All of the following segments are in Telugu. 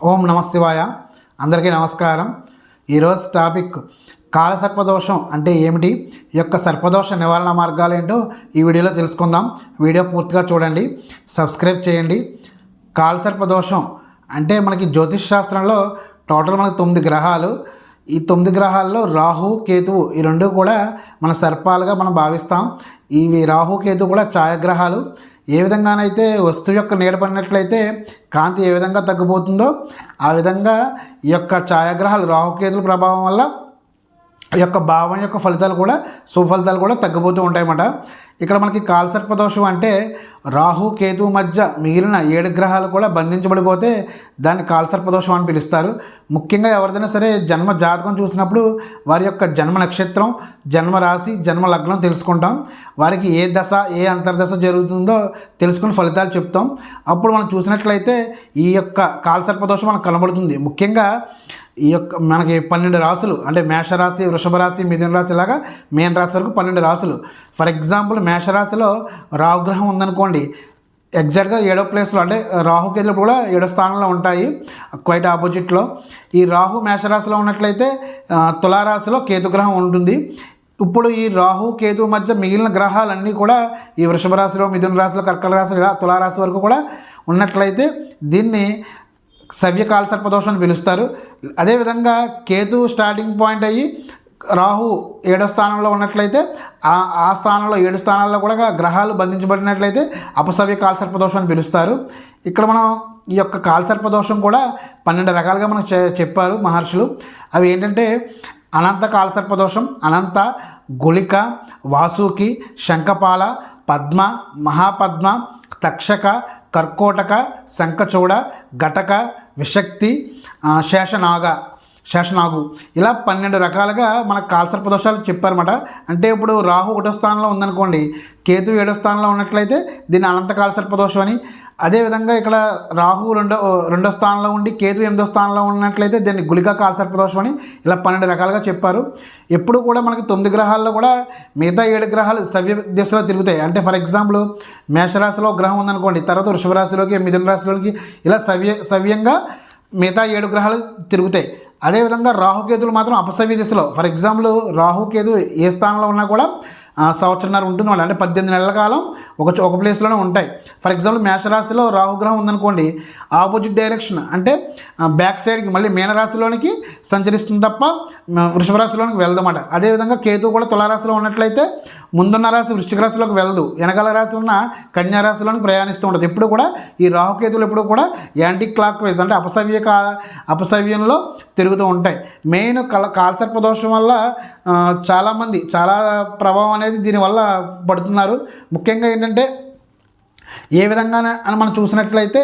ఓం నమ శివాయ. అందరికీ నమస్కారం. ఈరోజు టాపిక్ కాల సర్పదోషం అంటే ఏమిటి? ఈ యొక్క సర్పదోష నివారణ మార్గాలు ఏంటో ఈ వీడియోలో తెలుసుకుందాం. వీడియో పూర్తిగా చూడండి. సబ్స్క్రైబ్ చేయండి. కాల సర్పదోషం అంటే మనకి జ్యోతిష్ శాస్త్రంలో టోటల్ మనకి తొమ్మిది గ్రహాలు. ఈ తొమ్మిది గ్రహాల్లో రాహు కేతువు ఈ రెండు కూడా మన సర్పాలుగా మనం భావిస్తాం. ఇవి రాహు కేతు కూడా ఛాయాగ్రహాలు. ఏ విధంగానైతే వస్తువు యొక్క నీడ పడినట్లయితే కాంతి ఏ విధంగా తగ్గిపోతుందో ఆ విధంగా ఈ యొక్క ఛాయాగ్రహాలు రాహుకేతుల ప్రభావం వల్ల ఈ యొక్క భావం యొక్క ఫలితాలు కూడా సుఫలితాలు కూడా తగ్గిపోతూ ఉంటాయన్నమాట. ఇక్కడ మనకి కాలసర్పదోషం అంటే రాహు కేతు మధ్య మిగిలిన ఏడు గ్రహాలు కూడా బంధించబడిపోతే దాన్ని కాలసర్పదోషం అని పిలుస్తారు. ముఖ్యంగా ఎవరిదైనా సరే జన్మ జాతకం చూసినప్పుడు వారి యొక్క జన్మ నక్షత్రం జన్మ రాశి జన్మ లగ్నం తెలుసుకుంటాం. వారికి ఏ దశ ఏ అంతర్దశ జరుగుతుందో తెలుసుకుని ఫలితాలు చెప్తాం. అప్పుడు మనం చూసినట్లయితే ఈ యొక్క కాలసర్పదోషం మనకు కనబడుతుంది. ముఖ్యంగా ఈ యొక్క మనకి పన్నెండు రాసులు అంటే మేషరాశి వృషభ రాశి మిథున రాశి ఇలాగా మేన రాశి వరకు పన్నెండు రాసులు. ఫర్ ఎగ్జాంపుల్ మేషరాశిలో రాహుగ్రహం ఉందనుకోండి ఎగ్జాక్ట్గా ఏడో ప్లేస్లో అంటే రాహు కేతులు కూడా ఏడో స్థానంలో ఉంటాయి క్వైట్ ఆపోజిట్లో ఈ రాహు మేషరాశిలో ఉన్నట్లయితే తులారాశిలో కేతుగ్రహం ఉంటుంది. ఇప్పుడు ఈ రాహు కేతు మధ్య మిగిలిన గ్రహాలన్నీ కూడా ఈ వృషభ రాశిలో మిథున రాశిలో కర్కట రాశిలో ఇలా తులారాశి వరకు కూడా ఉన్నట్లయితే దీన్ని సవ్యకాల సర్పదోషం అని పిలుస్తారు. అదేవిధంగా కేతు స్టార్టింగ్ పాయింట్ అయ్యి రాహు ఏడో స్థానంలో ఉన్నట్లయితే ఆ ఆ స్థానంలో ఏడు స్థానాల్లో కూడా గ్రహాలు బంధించబడినట్లయితే అపసవ్య కాలసర్పదోషం అని పిలుస్తారు. ఇక్కడ మనం ఈ యొక్క కాలసర్పదోషం కూడా పన్నెండు రకాలుగా మనకు చెప్పారు మహర్షులు. అవి ఏంటంటే అనంత కాలసర్పదోషం అనంత గుళిక వాసుకి శంఖపాల పద్మ మహాపద్మ తక్షక కర్కోటక శంఖచూడ ఘటక విశక్తి శేషనాగ శేషనాగు. ఇలా పన్నెండు రకాలుగా మన కాల్సర్ప దోషాలు చెప్పారన్నమాట. అంటే ఇప్పుడు రాహు ఒకటో స్థానంలో ఉందనుకోండి కేతు ఏడో స్థానంలో ఉన్నట్లయితే దీన్ని అనంత కాల్సర్ప దోషం అని అదేవిధంగా ఇక్కడ రాహు రెండో రెండో స్థానంలో ఉండి కేతు ఎనిమిదో స్థానంలో ఉన్నట్లయితే దీన్ని గుళిక కాలసర్పదోషం అని ఇలా పన్నెండు రకాలుగా చెప్పారు. ఎప్పుడు కూడా మనకి తొమ్మిది గ్రహాల్లో కూడా మిగతా ఏడు గ్రహాలు సవ్య దిశలో తిరుగుతాయి. అంటే ఫర్ ఎగ్జాంపుల్ మేషరాశిలో గ్రహం ఉందనుకోండి తర్వాత వృషభ రాశిలోకి మిథున రాశిలోకి ఇలా సవ్య సవ్యంగా మిగతా ఏడు గ్రహాలు తిరుగుతాయి. అదేవిధంగా రాహుకేతులు మాత్రం అపసవ్య దిశలో. ఫర్ ఎగ్జాంపుల్ రాహుకేతు ఏ స్థానంలో ఉన్నా కూడా సంవత్సరంన్నర ఉంటుంది వాళ్ళు అంటే పద్దెనిమిది నెలల కాలం ఒక చో- ఒక ప్లేస్లోనే ఉంటాయి. ఫర్ ఎగ్జాంపుల్ మేషరాశిలో రాహుగ్రహం ఉందనుకోండి ఆపోజిట్ డైరెక్షన్ అంటే బ్యాక్ సైడ్కి మళ్ళీ మీనరాశిలోనికి సంచరిస్తుంది తప్ప వృషభరాశిలోనికి వెళ్దామట వెళ్దన్నమాట. అదేవిధంగా కేతు కూడా తులారాశిలో ఉన్నట్లయితే ముందున్న రాశి వృశ్చిక రాశిలోకి వెళ్ళదు. వెనకాల రాశి ఉన్న కన్యా రాశిలోనికి ప్రయాణిస్తూ ఉంటుంది. ఎప్పుడు కూడా ఈ రాహుకేతులు ఎప్పుడు కూడా యాంటీ క్లాక్ వైజ్ అంటే అపసవ్య కా అపసవ్యంలో తిరుగుతూ ఉంటాయి. మెయిన్ కల కాలసర్ప దోషం వల్ల చాలామంది చాలా ప్రభావం అనేది దీనివల్ల పడుతున్నారు. ముఖ్యంగా ఏంటంటే ఏ విధంగా అని మనం చూసినట్లయితే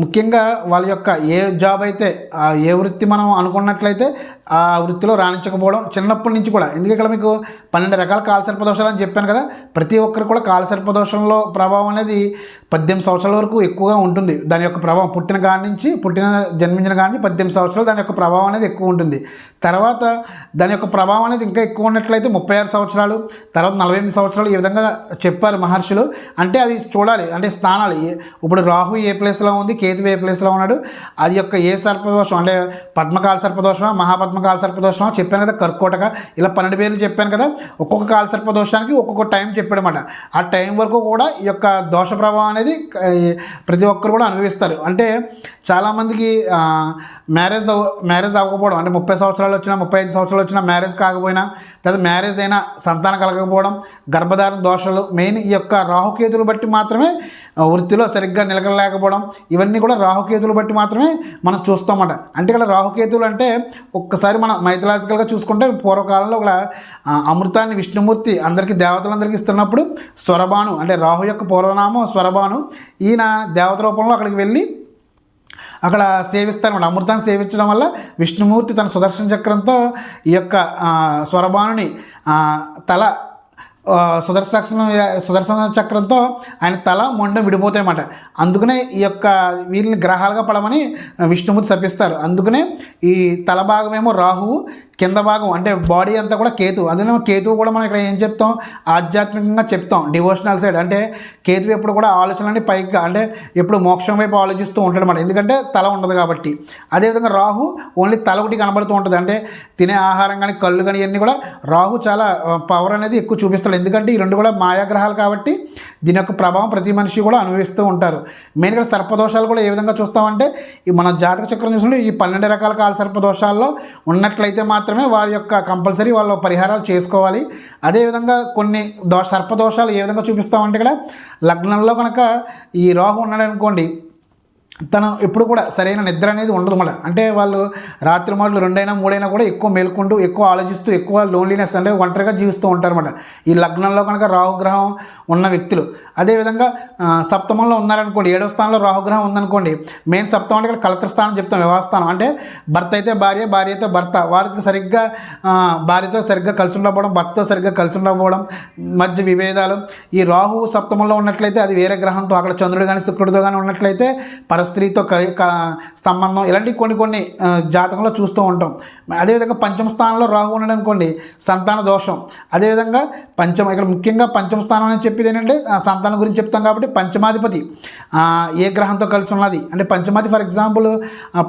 ముఖ్యంగా వాళ్ళ యొక్క ఏ జాబ్ అయితే ఏ వృత్తి మనం అనుకున్నట్లయితే ఆ వృత్తిలో రాణించకపోవడం చిన్నప్పటి నుంచి కూడా. ఎందుకంటే ఇక్కడ మీకు పన్నెండు రకాల కాలసర్పదోషాలు అని చెప్పాను కదా. ప్రతి ఒక్కరు కూడా కాలసర్పదోషంలో ప్రభావం అనేది పద్దెనిమిది సంవత్సరాల వరకు ఎక్కువగా ఉంటుంది. దాని యొక్క ప్రభావం పుట్టిన కాడి నుంచి పుట్టిన జన్మించిన కాడి నుంచి పద్దెనిమిది సంవత్సరాలు దాని యొక్క ప్రభావం అనేది ఎక్కువ ఉంటుంది. తర్వాత దాని యొక్క ప్రభావం అనేది ఇంకా ఎక్కువ ఉన్నట్లయితే ముప్పై ఆరు సంవత్సరాలు తర్వాత నలభై ఎనిమిది సంవత్సరాలు ఈ విధంగా చెప్పారు మహర్షులు. అంటే అది చూడాలి అంటే స్థానాలు ఇప్పుడు రాహు ఏ ప్లేస్లో ఉంది కేతు ఏ ప్లేస్లో ఉన్నాడు అది యొక్క ఏ సర్పదోషం అంటే పద్మకాల సర్పదోషమా మహాపద్మకాల సర్పదోషమా చెప్పాను కదా కర్కోటక. ఇలా పన్నెండు పేర్లు చెప్పాను కదా ఒక్కొక్క కాల సర్పదోషానికి ఒక్కొక్క టైం చెప్పాడనమాట ఆ టైం వరకు కూడా ఈ యొక్క దోష ప్రభావం అనేది ప్రతి ఒక్కరు కూడా అనుభవిస్తారు. అంటే చాలామందికి మ్యారేజ్ మ్యారేజ్ అవ్వకపోవడం అంటే ముప్పై సంవత్సరాలు వచ్చినా ముప్పై ఐదు సంవత్సరాలు వచ్చినా మ్యారేజ్ కాకపోయినా లేదా మ్యారేజ్ అయినా సంతానం కలగకపోవడం గర్భధారణ దోషాలు మెయిన్ ఈ యొక్క రాహుకేతులు బట్టి మాత్రమే వృత్తిలో సరిగ్గా నిలకడలేకపోవడం ఇవన్నీ కూడా రాహుకేతులు బట్టి మాత్రమే మనం చూస్తామట అంటే ఇక్కడ రాహుకేతులు అంటే ఒక్కసారి మనం మైథలాజికల్గా చూసుకుంటే పూర్వకాలంలో ఒక అమృతాన్ని విష్ణుమూర్తి అందరికీ దేవతలందరికీ ఇస్తున్నప్పుడు స్వరబాను అంటే రాహు యొక్క పూర్వనామం స్వరబాను ఈయన దేవత రూపంలో అక్కడికి వెళ్ళి అక్కడ సేవిస్తారనమాట అమృతాన్ని సేవించడం వల్ల విష్ణుమూర్తి తన సుదర్శన చక్రంతో ఈ యొక్క ఆ, స్వరబాణుని తల సుదర్శన సుదర్శన చక్రంతో ఆయన తల మొండం విడిపోతాయన్నమాట అందుకనే ఈ యొక్క వీరిని గ్రహాలుగా పడమని విష్ణుమూర్తి శపిస్తారు. అందుకనే ఈ తల భాగమేమో రాహువు కింద భాగం అంటే బాడీ అంతా కూడా కేతు. అందులో కేతువు కూడా మనం ఇక్కడ ఏం చెప్తాం? ఆధ్యాత్మికంగా చెప్తాం డివోషనల్ సైడ్ అంటే కేతు ఎప్పుడు కూడా ఆలోచనలని పైగా అంటే ఎప్పుడు మోక్షం వైపు ఆలోచిస్తూ ఉంటాడు అన్నమాట. ఎందుకంటే తల ఉండదు కాబట్టి. అదేవిధంగా రాహు ఓన్లీ తల ఒకటి కనబడుతూ ఉంటుంది. అంటే తినే ఆహారం కానీ కళ్ళు కానీ ఇవన్నీ కూడా రాహు చాలా పవర్ అనేది ఎక్కువ చూపిస్తాడు. ఎందుకంటే ఈ రెండు కూడా మాయాగ్రహాలు కాబట్టి దీని యొక్క ప్రభావం ప్రతి మనిషి కూడా అనుభవిస్తూ ఉంటారు. మెయిన్గా సర్పదోషాలు కూడా ఏ విధంగా చూస్తామంటే ఈ మన జాతక చక్రం చూసుకుంటే ఈ పన్నెండు రకాల కాల సర్పదోషాల్లో ఉన్నట్లయితే మాత్రమే వారి యొక్క కంపల్సరీ వాళ్ళు పరిహారాలు చేసుకోవాలి. అదేవిధంగా కొన్ని దోష సర్పదోషాలు ఏ విధంగా చూపిస్తామంటే ఇక్కడ లగ్నంలో కనుక ఈ రాహు ఉన్నాడు అనుకోండి తను ఎప్పుడు కూడా సరైన నిద్ర అనేది ఉండదు మళ్ళీ. అంటే వాళ్ళు రాత్రి మాటలు రెండైనా మూడైనా కూడా ఎక్కువ మేల్కుంటూ ఎక్కువ ఆలోచిస్తూ ఎక్కువ లోన్లీనెస్ అంటే ఒంటరిగా జీవిస్తూ ఉంటారు అన్నమాట ఈ లగ్నంలో కనుక రాహుగ్రహం ఉన్న వ్యక్తులు అదేవిధంగా సప్తమంలో ఉన్నారనుకోండి ఏడవ స్థానంలో రాహుగ్రహం ఉందనుకోండి మెయిన్ సప్తమం అంటే ఇక్కడ కలత్ర స్థానం చెప్తాం వ్యవస్థానం అంటే భర్త అయితే భార్య భార్య అయితే భర్త. వారికి సరిగ్గా భార్యతో సరిగ్గా కలిసి ఉండకపోవడం భర్తతో సరిగ్గా కలిసి ఉండకపోవడం మధ్య విభేదాలు. ఈ రాహు సప్తమంలో ఉన్నట్లయితే అది వేరే గ్రహంతో అక్కడ చంద్రుడు కానీ శుక్రుడితో కానీ ఉన్నట్లయితే పరస్త్రీతో కలి సంబంధం. ఇలాంటి కొన్ని కొన్ని జాతకంలో చూస్తూ ఉంటాం. అదేవిధంగా పంచమ స్థానంలో రాహు ఉన్నాడు అనుకోండి సంతాన దోషం. అదేవిధంగా పంచమ ఇక్కడ ముఖ్యంగా పంచమ స్థానం అని చెప్పేది ఏంటంటే సంతాన సంతానం గురించి చెప్తాం కాబట్టి పంచమాధిపతి ఏ గ్రహంతో కలిసి ఉన్నది? అంటే పంచమాది ఫర్ ఎగ్జాంపుల్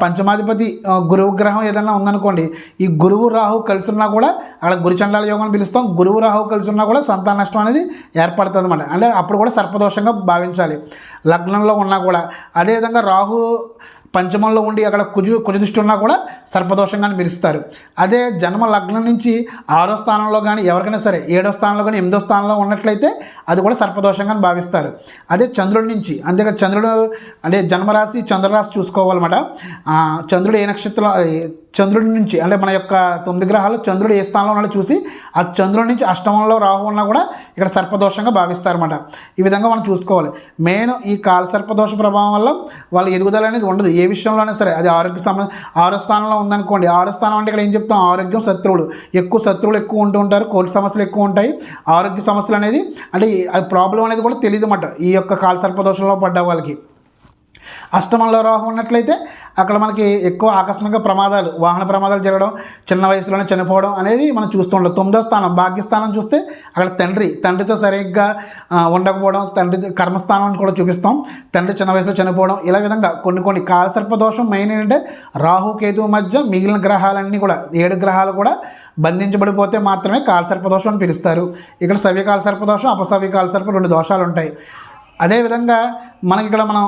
పంచమాధిపతి గురువు గ్రహం ఏదైనా ఉందనుకోండి ఈ గురువు రాహు కలిసి ఉన్నా కూడా అక్కడ గురుచండాల యోగం పిలుస్తాం. గురువు రాహు కలిసి ఉన్నా కూడా సంతాన నష్టం అనేది ఏర్పడుతుంది అనమాట అంటే అప్పుడు కూడా సర్పదోషంగా భావించాలి. లగ్నంలో ఉన్నా కూడా. అదేవిధంగా రాహు పంచమంలో ఉండి అక్కడ కుజు కుజదృష్టి ఉన్నా కూడా సర్పదోషంగా పిలుస్తారు అదే జన్మ లగ్నం నుంచి ఆరో స్థానంలో కానీ ఎవరికైనా సరే ఏడో స్థానంలో కానీ ఎనిమిదో స్థానంలో ఉన్నట్లయితే అది కూడా సర్పదోషంగా భావిస్తారు. అదే చంద్రుడి నుంచి అంతేగా చంద్రుడు అంటే జన్మరాశి చంద్రరాశి చూసుకోవాలన్నమాట. చంద్రుడు ఏ నక్షత్రం చంద్రుడి నుంచి అంటే మన యొక్క తొమ్మిది గ్రహాలు చంద్రుడు ఏ స్థానంలో ఉన్నాడో చూసి ఆ చంద్రుడి నుంచి అష్టమంలో రాహు ఉన్నా కూడా ఇక్కడ సర్పదోషంగా భావిస్తారన్నమాట. ఈ విధంగా మనం చూసుకోవాలి. మెయిన్ ఈ కాల సర్పదోష ప్రభావం వల్ల వాళ్ళ ఎదుగుదల అనేది ఉండదు. ఏ విషయంలోనే సరే అది ఆరోగ్య సమ ఆరో స్థానంలో ఉందనుకోండి ఆరో స్థానం అంటే ఇక్కడ ఏం చెప్తాం? ఆరోగ్యం శత్రువులు. ఎక్కువ శత్రువులు ఎక్కువ ఉంటూ ఉంటారు కోర్టు సమస్యలు ఎక్కువ ఉంటాయి. ఆరోగ్య సమస్యలు అనేది అంటే అది ప్రాబ్లం అనేది కూడా తెలియదు అన్నమాట ఈ యొక్క కాల సర్పదోషంలో పడ్డ వాళ్ళకి. అష్టమంలో రాహు ఉన్నట్లయితే అక్కడ మనకి ఎక్కువ ఆకస్మిక ప్రమాదాలు వాహన ప్రమాదాలు జరగడం చిన్న వయసులోనే చనిపోవడం అనేది మనం చూస్తుంటాం తొమ్మిదో స్థానం భాగ్యస్థానం చూస్తే అక్కడ తండ్రి తండ్రితో సరిగ్గా ఉండకపోవడం తండ్రి కర్మస్థానం అని కూడా చూపిస్తాం. తండ్రి చిన్న వయసులో చనిపోవడం ఇలా విధంగా కొన్ని కొన్ని కాలసర్ప దోషం మెయిన్ ఏంటంటే రాహు కేతువు మధ్య మిగిలిన గ్రహాలన్నీ కూడా ఏడు గ్రహాలు కూడా బంధించబడిపోతే మాత్రమే కాలసర్ప దోషం అని పిలుస్తారు. ఇక్కడ సవ్య కాలసర్పదోషం అపసవ్య కాలసర్ప రెండు దోషాలు ఉంటాయి. అదేవిధంగా మనకి ఇక్కడ మనం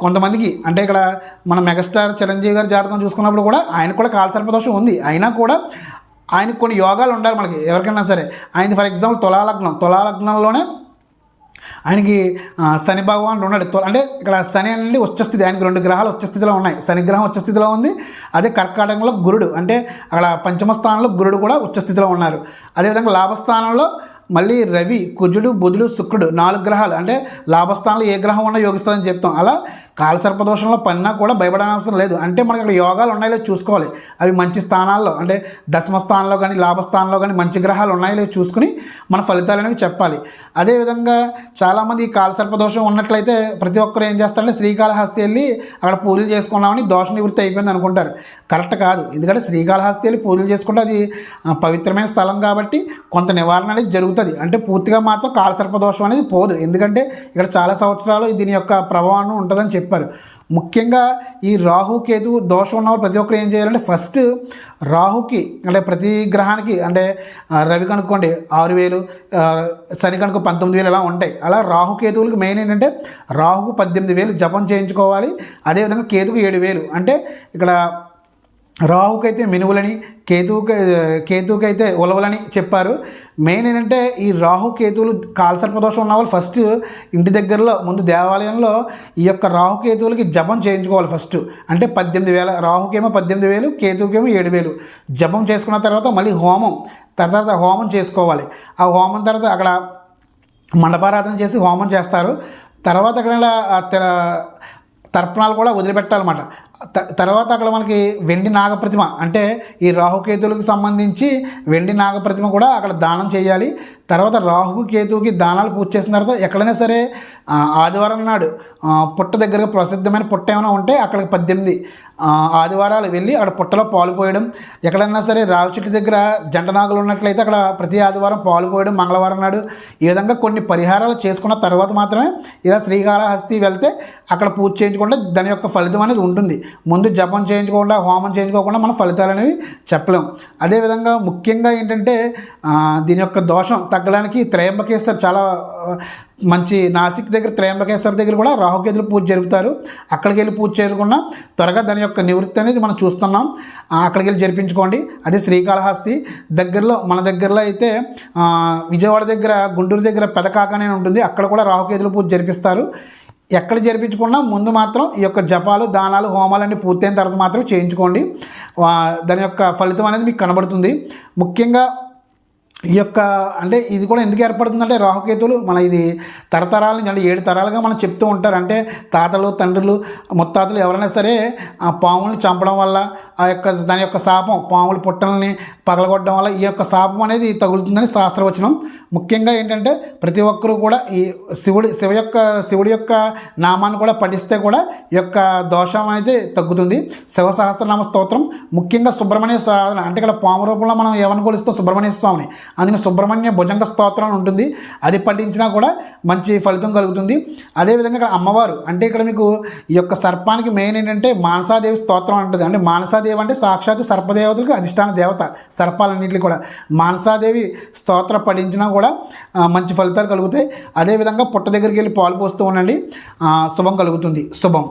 కొంతమందికి అంటే ఇక్కడ మన మెగాస్టార్ చిరంజీవి గారి జాతకం చూసుకున్నప్పుడు కూడా ఆయన కూడా కాలసర్పదోషం ఉంది. అయినా కూడా ఆయనకు కొన్ని యోగాలు ఉండాలి మనకి ఎవరికైనా సరే. ఆయన ఫర్ ఎగ్జాంపుల్ తులాలగ్నం తులాలగ్నంలోనే ఆయనకి శని భగవానుడు ఉన్నాడు. తో- అంటే ఇక్కడ శని అనేది ఉచ్చస్థితి ఆయనకి రెండు గ్రహాలు ఉచ్చస్థితిలో ఉన్నాయి. శని గ్రహం ఉచ్చస్థితిలో ఉంది అదే కర్కాటకంలో గురుడు అంటే అక్కడ పంచమ స్థానంలో గురుడు కూడా ఉచ్చస్థితిలో ఉన్నారు. అదేవిధంగా లాభస్థానంలో మళ్ళీ రవి కుజుడు బుధుడు శుక్రుడు నాలుగు గ్రహాలు. అంటే లాభస్థానంలో ఏ గ్రహం ఉన్నా యోగిస్తుందని చెప్తాం. అలా కాలసర్పదోషంలో పడినా కూడా భయపడనవసరం లేదు. అంటే మనకి అక్కడ యోగాలు ఉన్నాయో లేదో చూసుకోవాలి. అవి మంచి స్థానాల్లో అంటే దశమ స్థానంలో కానీ లాభస్థానంలో కానీ మంచి గ్రహాలు ఉన్నాయో లేదో చూసుకుని మన ఫలితాలు అనేవి చెప్పాలి. అదేవిధంగా చాలామంది ఈ కాలసర్పదోషం ఉన్నట్లయితే ప్రతి ఒక్కరు ఏం చేస్తారంటే శ్రీకాళహస్తి వెళ్ళి అక్కడ పూజలు చేసుకున్నామని దోష నివృత్తి అయిపోయింది అనుకుంటారు. కరెక్ట్ కాదు. ఎందుకంటే శ్రీకాళహస్తి వెళ్ళి పూజలు చేసుకుంటే అది పవిత్రమైన స్థలం కాబట్టి కొంత నివారణ అనేది జరుగుతుంది. అంటే పూర్తిగా మాత్రం కాలసర్పదోషం అనేది పోదు. ఎందుకంటే ఇక్కడ చాలా సంవత్సరాలు దీని యొక్క ప్రభావం ఉంటుందని చెప్పారు. ముఖ్యంగా ఈ రాహుకేతు దోషం ఉన్న ప్రతి ఒక్కరు ఏం చేయాలంటే ఫస్ట్ రాహుకి అంటే ప్రతి గ్రహానికి అంటే రవి కనుక్కోండి ఆరు వేలు శని కనుక పంతొమ్మిది వేలు ఇలా ఉంటాయి. అలా రాహుకేతువులకు మెయిన్ ఏంటంటే రాహుకు పద్దెనిమిది వేలు జపం చేయించుకోవాలి. అదేవిధంగా కేతుకు ఏడు వేలు. అంటే ఇక్కడ రాహుకైతే మినువులని కేతువుకి కేతువుకైతే ఉలవలని చెప్పారు. మెయిన్ ఏంటంటే ఈ రాహు కేతువులు కాలసర్పదోషం ఉన్న వాళ్ళు ఫస్ట్ ఇంటి దగ్గరలో ముందు దేవాలయంలో ఈ యొక్క రాహు కేతువులకి జపం చేయించుకోవాలి ఫస్ట్. అంటే పద్దెనిమిది వేల రాహుకేమో పద్దెనిమిది వేలు కేతువుకేమో ఏడు వేలు. జపం చేసుకున్న తర్వాత మళ్ళీ హోమం తర్వాత హోమం చేసుకోవాలి. ఆ హోమం తర్వాత అక్కడ మండపారాధన చేసి హోమం చేస్తారు. తర్వాత అక్కడ తర్పణాలు కూడా వదిలిపెట్టాలన్నమాట. తర్వాత అక్కడ మనకి వెండి నాగప్రతిమ అంటే ఈ రాహుకేతులకు సంబంధించి వెండి నాగప్రతిమ కూడా అక్కడ దానం చేయాలి. తర్వాత రాహుకు కేతువుకి దానాలు పూజ చేసిన తర్వాత ఎక్కడైనా సరే ఆదివారం నాడు పుట్ట దగ్గర ప్రసిద్ధమైన పుట్ట ఏమైనా ఉంటే అక్కడికి పద్దెనిమిది ఆదివారాలు వెళ్ళి అక్కడ పుట్టలో పాలు పోయడం. ఎక్కడైనా సరే రావి చెట్టు దగ్గర జంట నాగులు ఉన్నట్లయితే అక్కడ ప్రతి ఆదివారం పాలు పోయడం మంగళవారం నాడు ఈ విధంగా కొన్ని పరిహారాలు చేసుకున్న తర్వాత మాత్రమే ఇలా శ్రీకాళహస్తి వెళ్తే అక్కడ పూజ చేయించుకుంటే దాని యొక్క ఫలితం అనేది ఉంటుంది. ముందు జపం చేయించుకోకుండా హోమం చేయించుకోకుండా మనం ఫలితాలు అనేవి చెప్పలేం. అదేవిధంగా ముఖ్యంగా ఏంటంటే దీని యొక్క దోషం తగ్గడానికి త్రయంబకేశ్వర్ చాలా మంచి నాసిక్ దగ్గర త్రయంబకేశ్వర్ దగ్గర కూడా రాహుకేతులు పూజ జరుపుతారు. అక్కడికి వెళ్ళి పూజ చేరుకున్నా త్వరగా దాని యొక్క నివృత్తి అనేది మనం చూస్తున్నాం. అక్కడికి వెళ్ళి జరిపించుకోండి. అదే శ్రీకాళహస్తి దగ్గరలో మన దగ్గరలో అయితే విజయవాడ దగ్గర గుంటూరు దగ్గర పెదకాకనే ఉంటుంది. అక్కడ కూడా రాహుకేతులు పూజ జరిపిస్తారు. ఎక్కడ జరిపించుకున్నా ముందు మాత్రం ఈ యొక్క జపాలు దానాలు హోమాలన్నీ పూర్తయిన తర్వాత మాత్రం చేయించుకోండి. దాని యొక్క ఫలితం అనేది మీకు కనబడుతుంది. ముఖ్యంగా ఈ యొక్క అంటే ఇది కూడా ఎందుకు ఏర్పడుతుందంటే రాహుకేతులు మన ఇది తరతరాల నుంచి అంటే ఏడు తరాలుగా మనం చెప్తూ ఉంటారు. అంటే తాతలు తండ్రులు ముత్తాతలు ఎవరైనా సరే ఆ పాములను చంపడం వల్ల ఆ యొక్క దాని యొక్క శాపం పాముల పుట్టలని పగలగొట్టడం వల్ల ఈ యొక్క శాపం అనేది తగులుతుందని శాస్త్రవచనం. ముఖ్యంగా ఏంటంటే ప్రతి ఒక్కరూ కూడా ఈ శివుడి శివ యొక్క శివుడి యొక్క నామాన్ని కూడా పఠిస్తే కూడా ఈ యొక్క దోషం అనేది తగ్గుతుంది. శివ సహస్రనామ స్తోత్రం. ముఖ్యంగా సుబ్రహ్మణ్య అంటే ఇక్కడ పాము రూపంలో మనం ఏమని కొలుస్తాం సుబ్రహ్మణ్య స్వామిని. అందుకని సుబ్రహ్మణ్య భుజంగ స్తోత్రం అని ఉంటుంది. అది పఠించినా కూడా మంచి ఫలితం కలుగుతుంది. అదేవిధంగా ఇక్కడ అమ్మవారు అంటే ఇక్కడ మీకు ఈ యొక్క సర్పానికి మెయిన్ ఏంటంటే మానసాదేవి స్తోత్రం అంటుంది. అంటే మానసాదేవి అంటే సాక్షాత్ సర్పదేవతలకు అధిష్టాన దేవత సర్పాలన్నింటికి కూడా. మానసాదేవి స్తోత్ర పఠించినా కూడా మంచి ఫలితాలు కలుగుతాయి. అదేవిధంగా పుట్ట దగ్గరికి వెళ్ళి పాలు పోస్తూ ఉండండి. శుభం కలుగుతుంది. శుభం.